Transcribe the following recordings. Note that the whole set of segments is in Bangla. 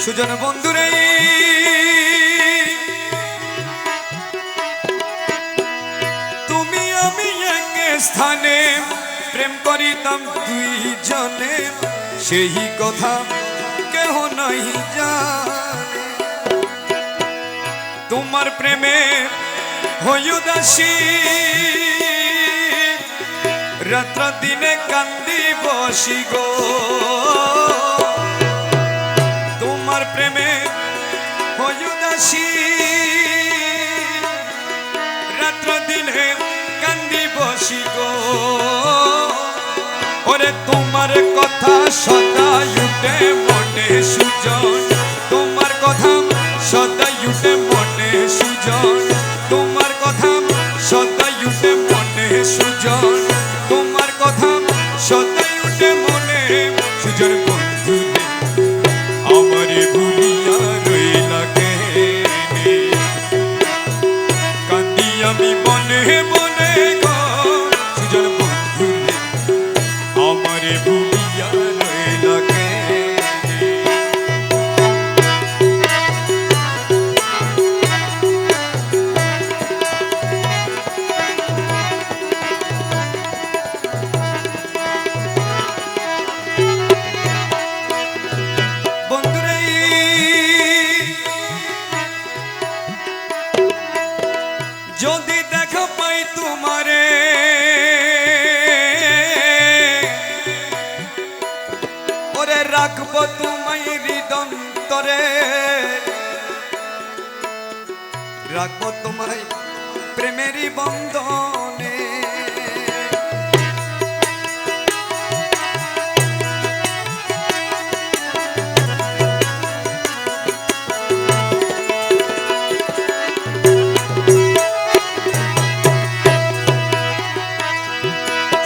সুজন বন্ধুরে। তুমি আমি এক স্থানে, প্রেম করিতাম দুইজনে, সেই কথা কেহ নাই জানে। তোমার প্রেমে হইউদাসী রাত্র দিনে কান্দি বসি গো তোমার প্রেমে হইউদাসী রাত্র দিনে কান্দি বসি গো। ওরে তোমার কথা সদাই উঠে মনে সুজন। তোমার কথা সদাই উঠে মনে সুজন। তোমার কথা সদাই উঠে মনে সুজন। তোমার কথা সদাই উঠে মনে সুজন। রাখব তোমায় প্রেমেরই বন্ধনে।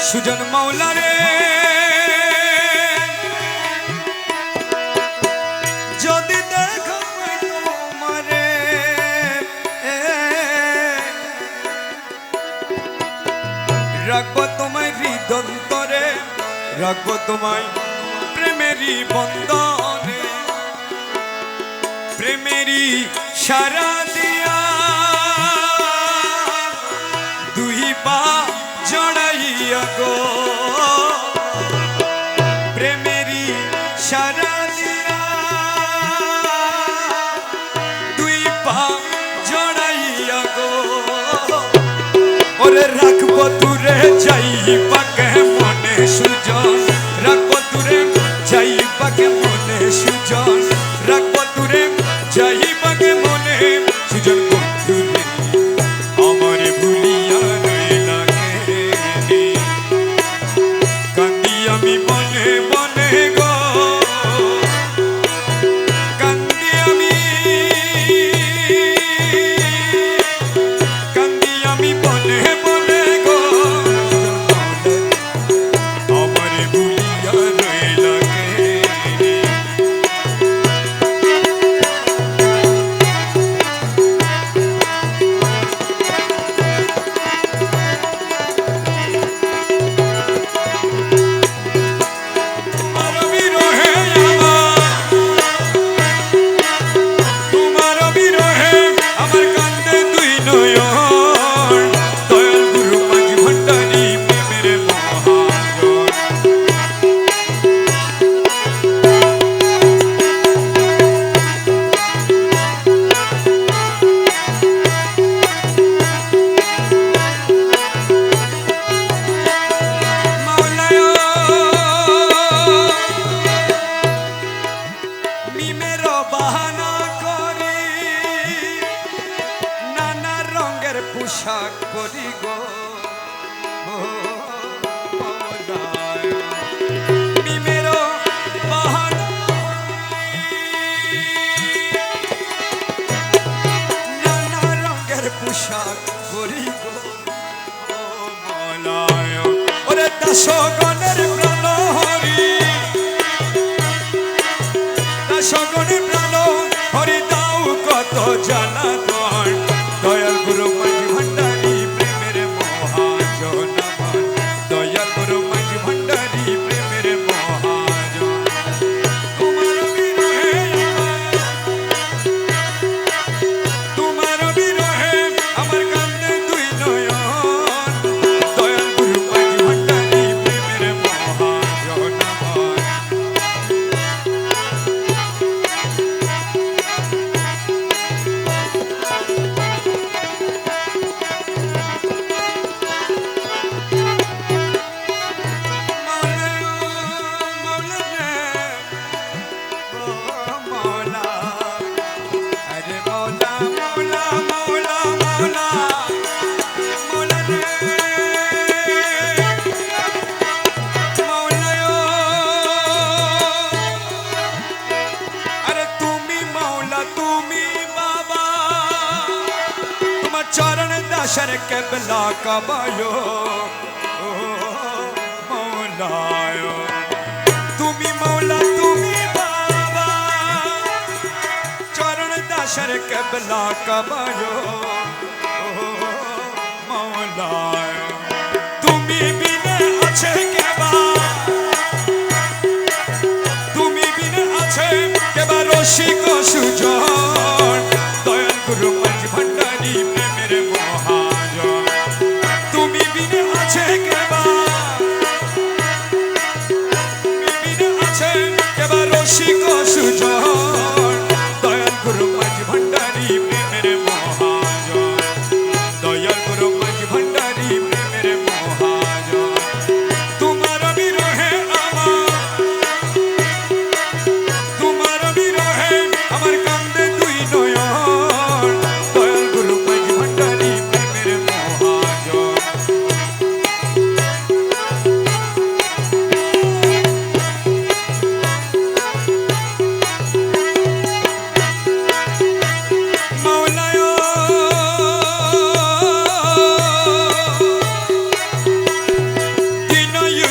সুজন মাওলারে রাখব তোমায় হৃদন্তরে রাখব তোমায় প্রেমেরই বন্ধনে প্রেমেরই সারা ওরে রাখব দূরে যাই পাকে মনে সুজন। কাবায়ো মৌলায়। তুমি মৌলা তুমি বাবা। চরণ দাসর কেবলা কাবায়ো মৌলা।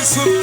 Jason.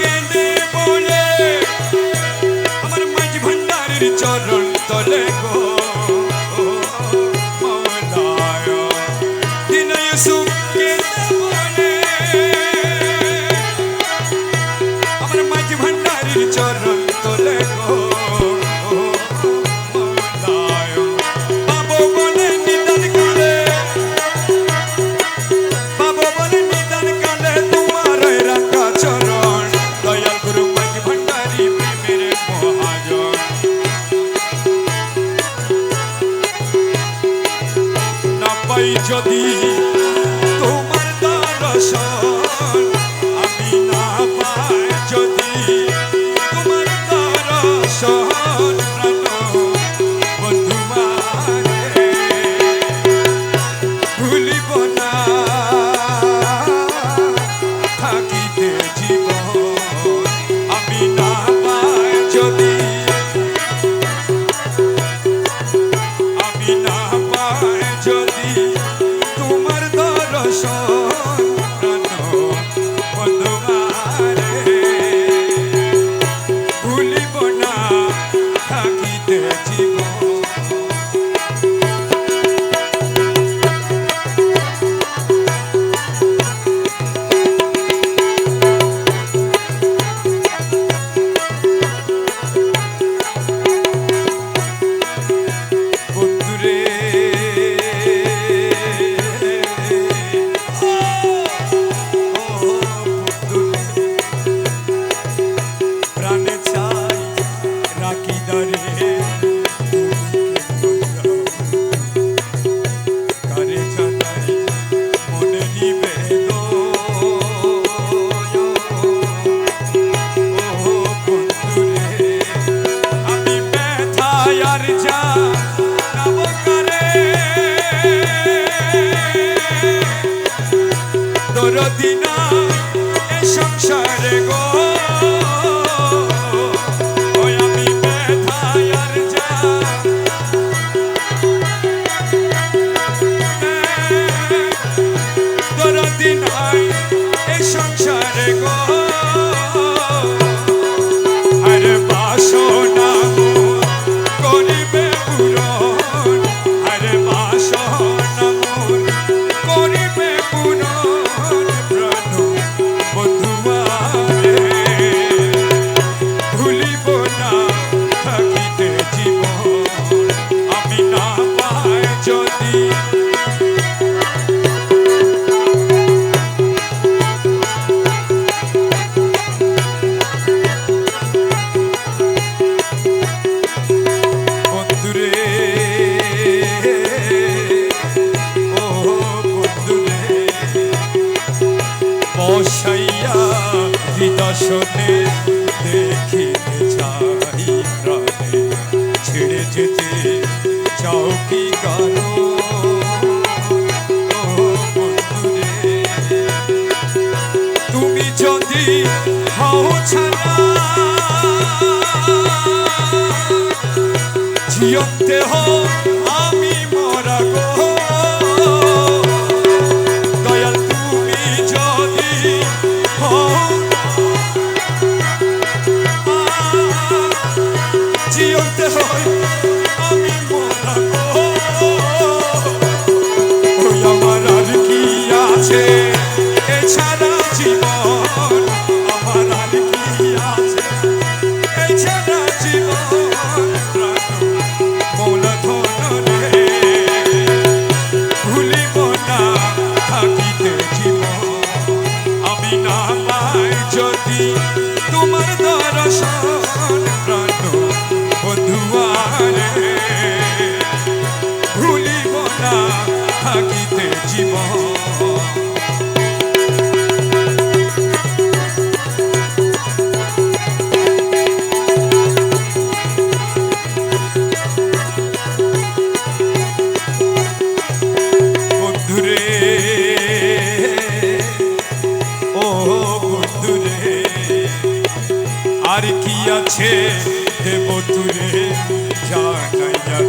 지역대호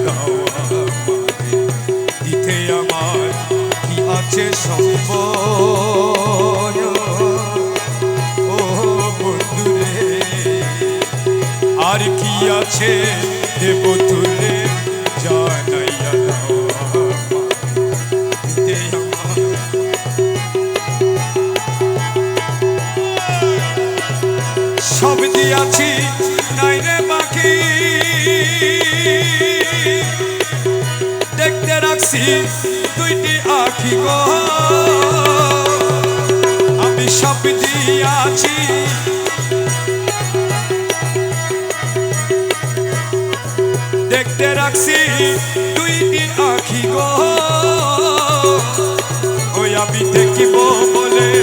দাও দিতে আমার কি আছে সম্ভব ও আর কি আছে হে বন্ধুরে গো। আমি সব দিয়াছি দেখতে রাখছি দুইটি আখি গো। আমি দেখিব বলে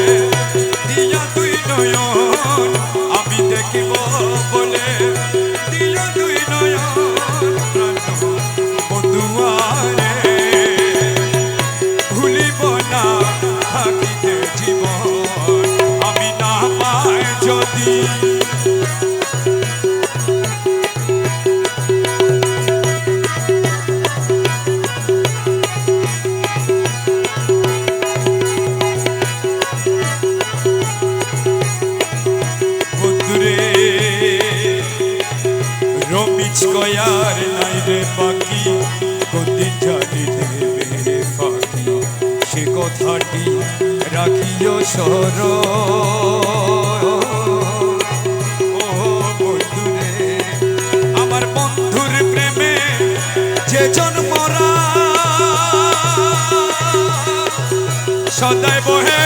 রমিজ কয়ার নাই রে বাকি কোনদিন জানি দেবে ফাঁকি সে কথাটি রাখিও সর। আমার বন্ধুর প্রেমে যে জন্মরা সদাই বহে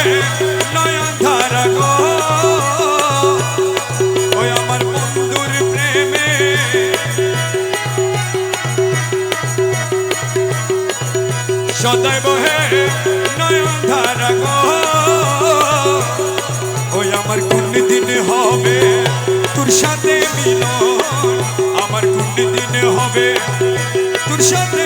হবে তোর সাথে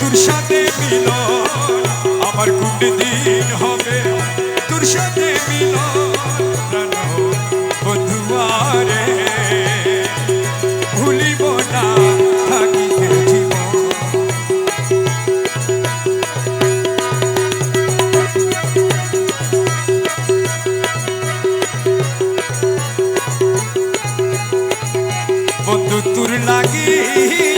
তোর সাথে মিলন আমার কুন্ডি দিন হবে। তোর সাথে মিলন বন্ধুয়ারে ভুলিব লাগিয়া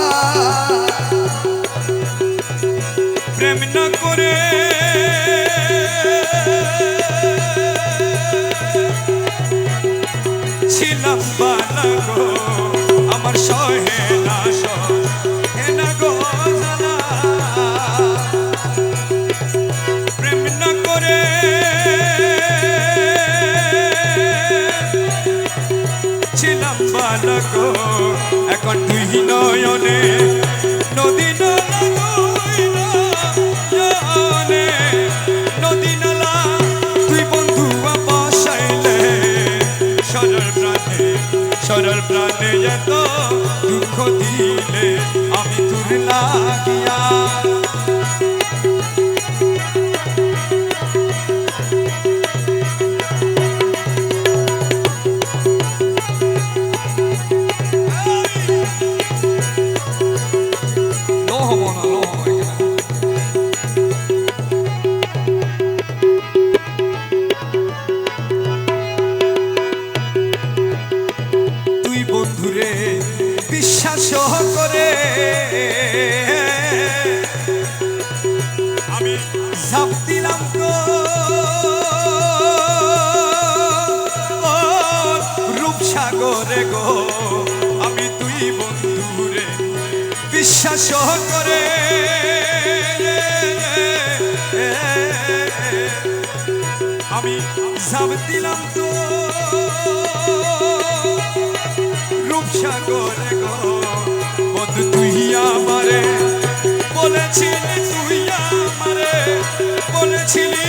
লাগিয়া দিলাম তো। রূপসাগরে গো বন্ধু তুই আমারে, বলেছিলি তুই আমারে, বলেছিলি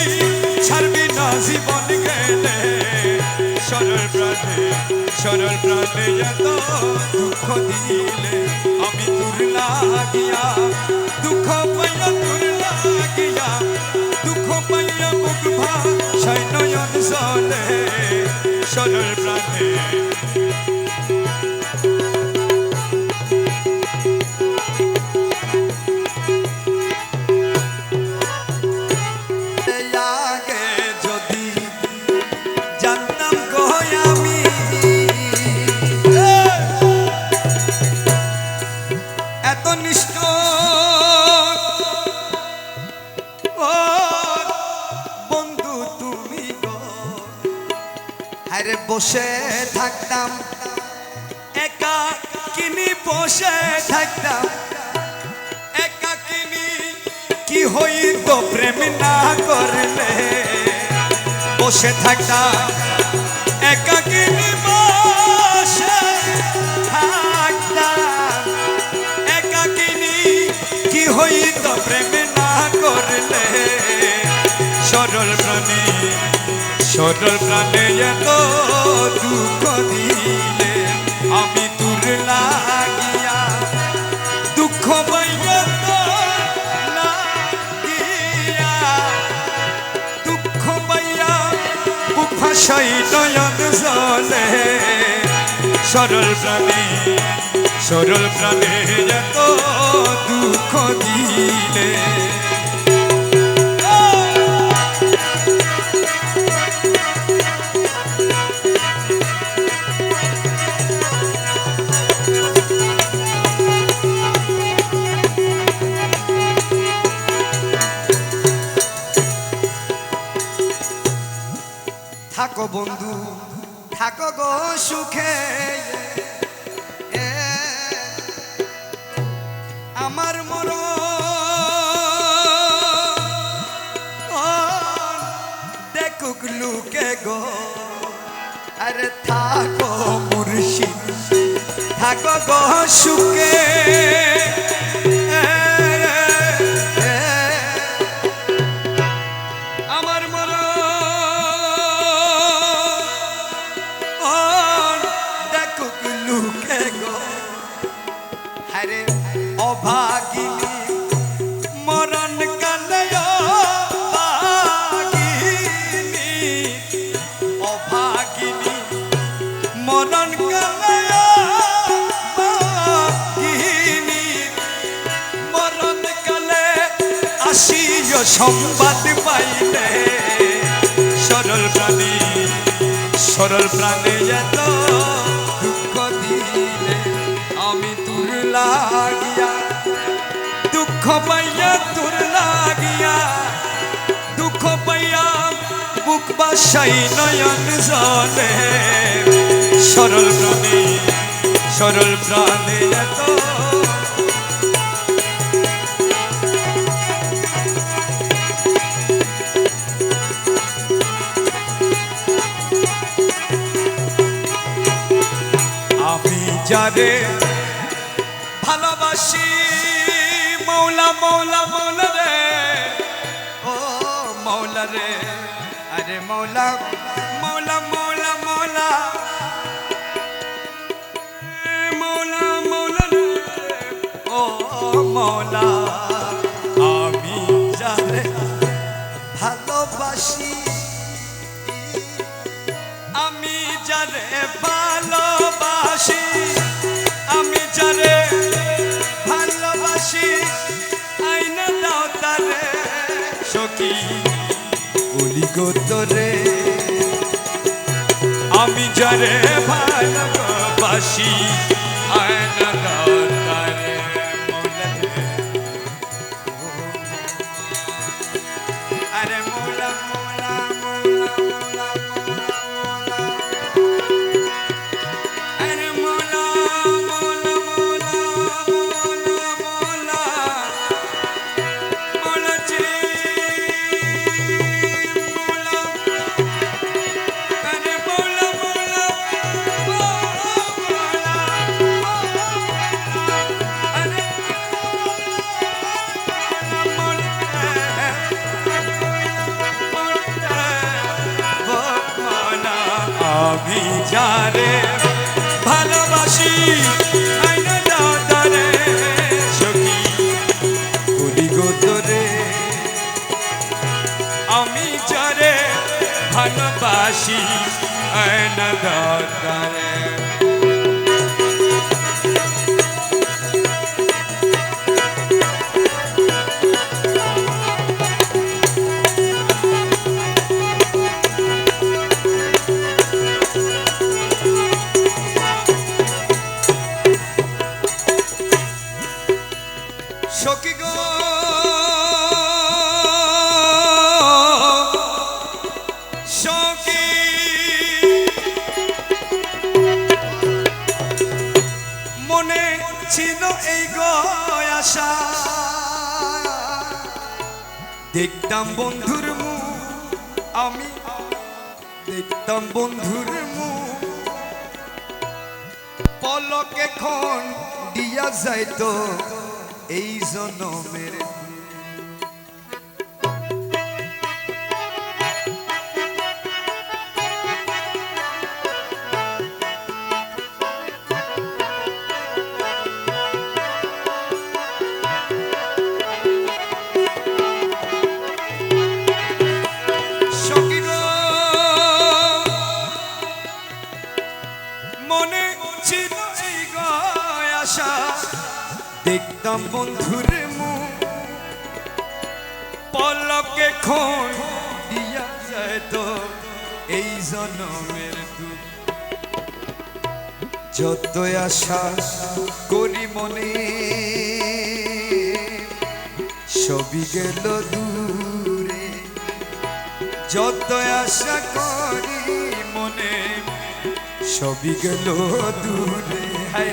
ছাড়বি না জীবন গেলে। সরল প্রাণে সরল প্রাণে এত দুঃখ দিলে, আমি তোর লাগিয়া দুঃখ পাইয়া তোর লাগিয়া বসে থাকতাম। একা কিনি বসে থাকতাম। একাকিনী কি হইত প্রেম না করলে? বসে থাকতাম। একাকিনী বসে থাকতাম। একাকিনী কি হইত প্রেম না করলে? সরল প্রাণী সরল প্রাণে এত দুঃখ দিলে আমি তোর লাগিয়া দুঃখ সরল প্রাণী, সরল প্রাণে এত দুঃখ দিলে থাকো বন্ধু, থাকো গো সুখে। আমার মর দেখুক লুকে গো। আরে থাকো মুর্শিদ, থাকো গো সুখে। আসিও সংবাদ পাইলে সরল প্রাণী, সরল প্রাণে এত দুঃখ দিলে আমি তোর লাগিয়া, দুঃখ পাইয়া তোর লাগিয়া, দুঃখ পাইয়া বুক বাসাই নয়ন জলে। সরল প্রাণী, সরল প্রাণে এত যারে ভালোবাসি মৌলা মৌলা মৌলা রে। ও মৌলা রে আরে মৌলা। গো তোরে আমি যারে ভালোবাসি আয়না বন্ধুর মু পলক এখন দিয়া যাইতো এই জনমের দেখতাম বন্ধুর মুখ পলকে খন দিয়া যায় তো এই জনমের দুঃখ। যত আশা করি মনে, সবই গেল দূরে। যত আশা করি মনে, সবই গেল দূরে। হায়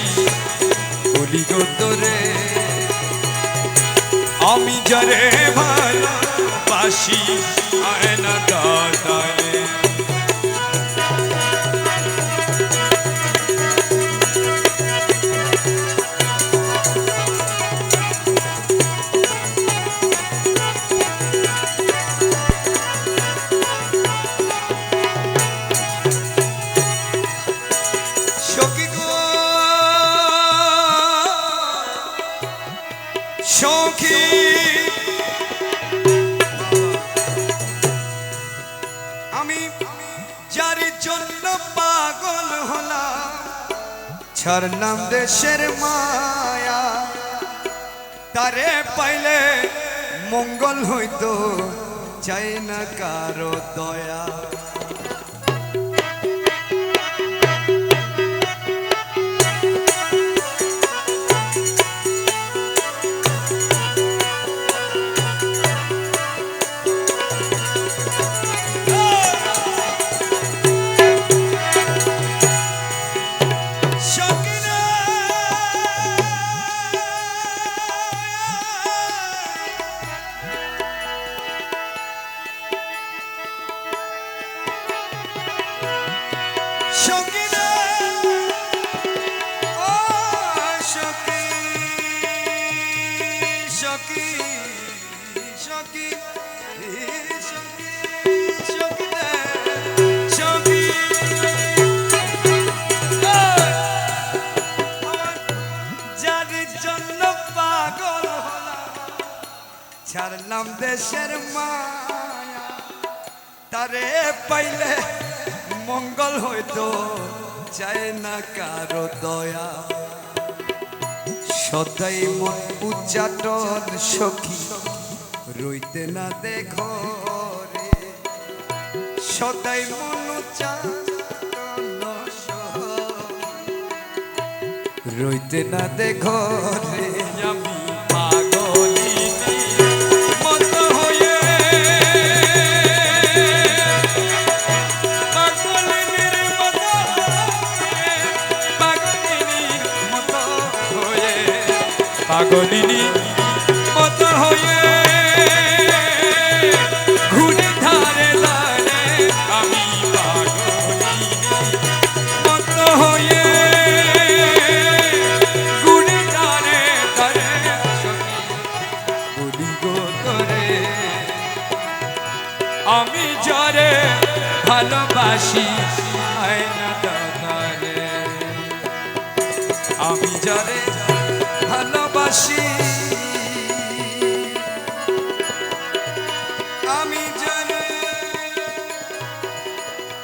বলি রে আমি যারে ভালোবাসি আয়না দাদারে। সখী সখী আমি যার জন্য পাগল হলাম ছাড়লাম দেশের মায়া, তারে পাইলে মঙ্গল হইতো, চাই না কারও দয়া। ছাড়লাম দেশের মায়া। তারে পাইলে মঙ্গল হইতো চায় না কারও দয়া। সদাই মন উচ্চাটন সখী, রইতে না দেখো রে সদাই মন উচ্চাটন রইতে না দেখো